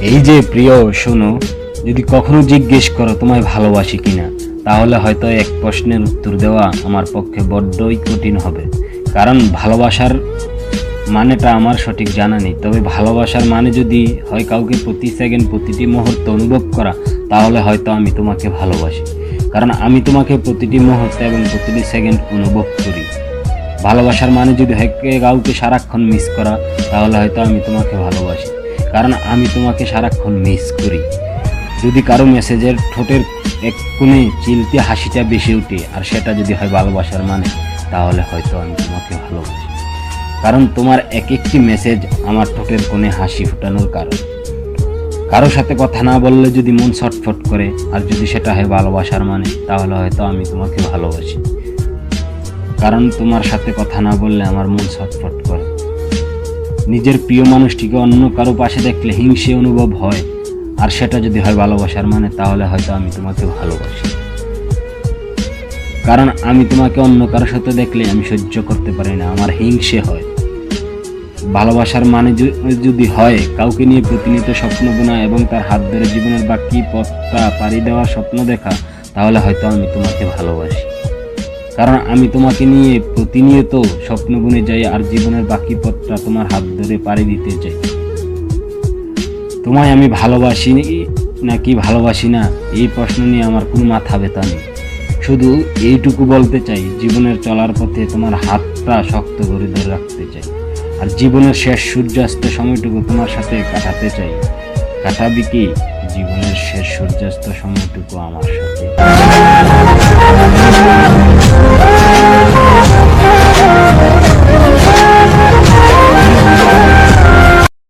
এই যে প্রিয়, শোনো, যদি কখনো জিজ্ঞেস করো তোমায় ভালোবাসি কিনা, তাহলে হয়তো এক প্রশ্নের উত্তর দেওয়া আমার পক্ষে বড্ডই কঠিন হবে। কারণ ভালোবাসার মানেটা আমার সঠিক জানা নেই। তবে ভালোবাসার মানে যদি হয় কাউকে প্রতি সেকেন্ড প্রতিটি মুহূর্ত অনুভব করা, তাহলে হয়তো আমি তোমাকে ভালোবাসি। কারণ আমি তোমাকে প্রতিটি মুহূর্তে এবং প্রতিটি সেকেন্ড অনুভব করি। ভালোবাসার মানে যদি কাউকে সারাক্ষণ মিস করা, তাহলে হয়তো আমি তোমাকে ভালোবাসি। কারণ আমি তোমাকে সারাক্ষণ মিস করি। যদি কারও মেসেজের ঠোঁটের এক কোণে চিলতে হাসিটা বেশি উঠে আর সেটা যদি হয় ভালোবাসার মানে তাহলে হয়তো আমি তোমাকে ভালোবাসি। কারণ তোমার এক একটি মেসেজ আমার ঠোঁটের কোণে হাসি ফুটানোর কারণ। কারোর সাথে কথা না বললে যদি মন ছটফট করে, আর যদি সেটা হয় ভালোবাসার মানে তাহলে হয়তো আমি তোমাকে ভালোবাসি। কারণ তোমার সাথে কথা না বললে আমার মন ছটফট করে। নিজের প্রিয় মানুষটিকে অন্য কারও পাশে দেখলে হিংসে অনুভব হয়। আর সেটা যদি হয় ভালোবাসার মানে তাহলে হয়তো আমি তোমাকে ভালোবাসি। কারণ আমি তোমাকে অন্য কারও সাথে দেখলে আমি সহ্য করতে পারি না, আমার হিংসে হয়। ভালোবাসার মানে যদি- হয়, কাউকে নিয়ে প্রতিনিয়ত স্বপ্ন বোনা এবং তার হাত ধরে জীবনের বাকি পথটা পাড়ি দেওয়ার স্বপ্ন দেখা, তাহলে হয়তো আমি তোমাকে ভালোবাসি। কারণ আমি তোমাকে নিয়ে প্রতিনিয়ত স্বপ্ন বুনে যাই আর জীবনের বাকি পথটা তোমার হাত ধরে পাড়ি দিতে চাই। তোমায় আমি ভালোবাসি নাকি ভালোবাসি না, এই প্রশ্ন নিয়ে আমার কোনো মাথা ব্যথা নেই। শুধু এইটুকু বলতে চাই, জীবনের চলার পথে তোমার হাতটা শক্ত করে ধরে রাখতে চাই। আর জীবনের শেষ সূর্যাস্ত সময়টুকু তোমার সাথে কাটাতে চাই। কাটাবি কি? জীবনের শেষ সূর্যাস্ত সময়টুকু আমার সাথে।